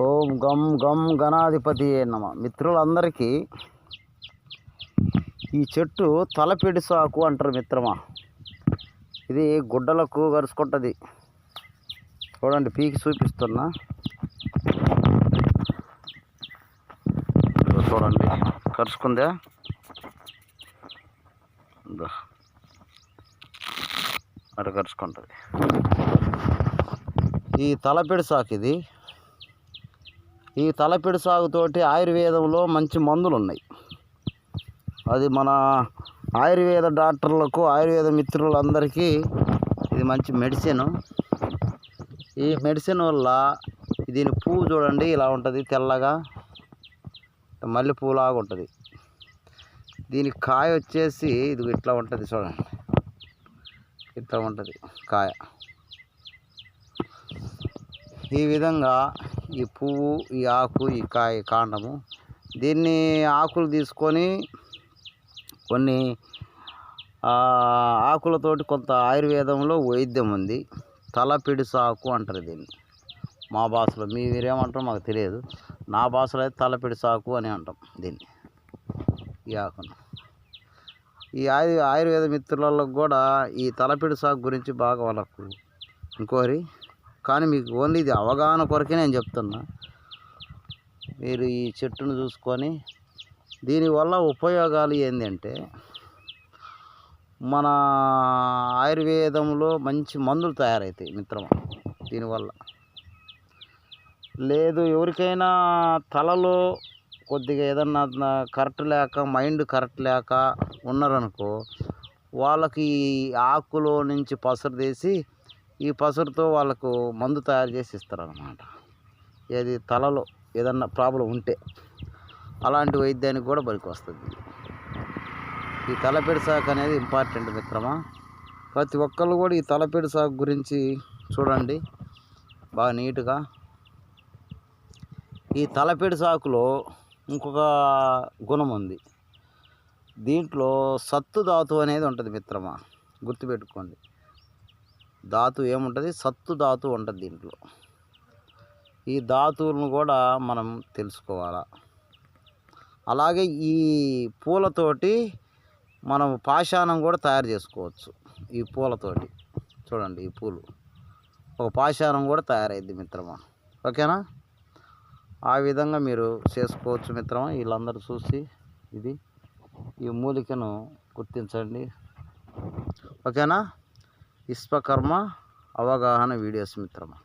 ఓం గం గం గణాధిపతి నమ. మిత్రులందరికీ ఈ చెట్టు తలపిడి సాకు అంటారు మిత్రమా. ఇది గుడ్డలకు కరుచుకుంటుంది చూడండి పీకి చూపిస్తున్నా. చూడండి కరుచుకుందా అటు కరుచుకుంటుంది ఈ తలపిడి సాకు ఇది. ఈ తలపిడి సాగుతోటి ఆయుర్వేదంలో మంచి మందులు ఉన్నాయి అది మన ఆయుర్వేద డాక్టర్లకు ఆయుర్వేద మిత్రులందరికీ ఇది మంచి మెడిసిన్. ఈ మెడిసిన్ వల్ల దీని పువ్వు చూడండి ఇలా ఉంటుంది తెల్లగా మల్లె పువ్వులాగా ఉంటుంది. దీని కాయ వచ్చేసి ఇది ఇట్లా ఉంటుంది చూడండి. ఇట్లా ఉంటుంది కాయ. ఈ విధంగా ఈ పువ్వు ఈ ఆకు ఈ కాయ కాండము. దీన్ని ఆకులు తీసుకొని కొన్ని ఆకులతోటి కొంత ఆయుర్వేదంలో వైద్యం ఉంది. తలపిడి సాకు అంటారు దీన్ని. మా భాషలో మీ మీరేమంటారో మాకు తెలియదు. నా భాషలో అయితే తలపిడి సాకు అని అంటాం దీన్ని ఈ ఆకును. ఈ ఆయు ఆయుర్వేద మిత్రులలో కూడా ఈ తలపిడి సాగు గురించి బాగా వాళ్ళకు ఇంకోరి కానీ మీకు ఓన్లీ ఇది అవగాహన కొరకే నేను చెప్తున్నా. మీరు ఈ చెట్టును చూసుకొని దీనివల్ల ఉపయోగాలు ఏంటంటే మన ఆయుర్వేదంలో మంచి మందులు తయారవుతాయి మిత్రమా దీనివల్ల. లేదు ఎవరికైనా తలలో కొద్దిగా ఏదన్నా కరెక్ట్ లేక మైండ్ కరెక్ట్ లేక ఉన్నారనుకో వాళ్ళకి ఆకులో నుంచి పసరు తీసి ఈ పసరుతో వాళ్ళకు మందు తయారు చేసి ఇస్తారనమాట ఏది తలలో ఏదన్నా ప్రాబ్లం ఉంటే అలాంటి వైద్యానికి కూడా బలికి వస్తుంది. ఈ తలపిడి సాగు అనేది ఇంపార్టెంట్ మిత్రమా? ప్రతి ఒక్కళ్ళు కూడా ఈ తలపిడి సాగు గురించి చూడండి. బాగా నీట్గా. ఈ తలపిడి సాకులో ఇంకొక గుణం ఉంది. దీంట్లో సత్తు ధాతు అనేది ఉంటుంది మిత్రమా? గుర్తుపెట్టుకోండి. ధాతు ఏముంటుంది? సత్తు ధాతు ఉంటుంది దీంట్లో. ఈ ధాతువులను కూడా మనం తెలుసుకోవాలా? అలాగే ఈ పూలతోటి మనం పాషాణం కూడా తయారు చేసుకోవచ్చు. ఈ పూలతోటి. చూడండి ఈ పూలు. ఒక పాషాణం కూడా తయారైద్ది మిత్రమా? ఓకేనా? ఆ విధంగా మీరు చేసుకోవచ్చు మిత్రమా? వీళ్ళందరూ చూసి ఇది ఈ మూలికను గుర్తించండి. ఓకేనా? విశ్వకర్మ అవగాహన వీడియోస్ మిత్రమా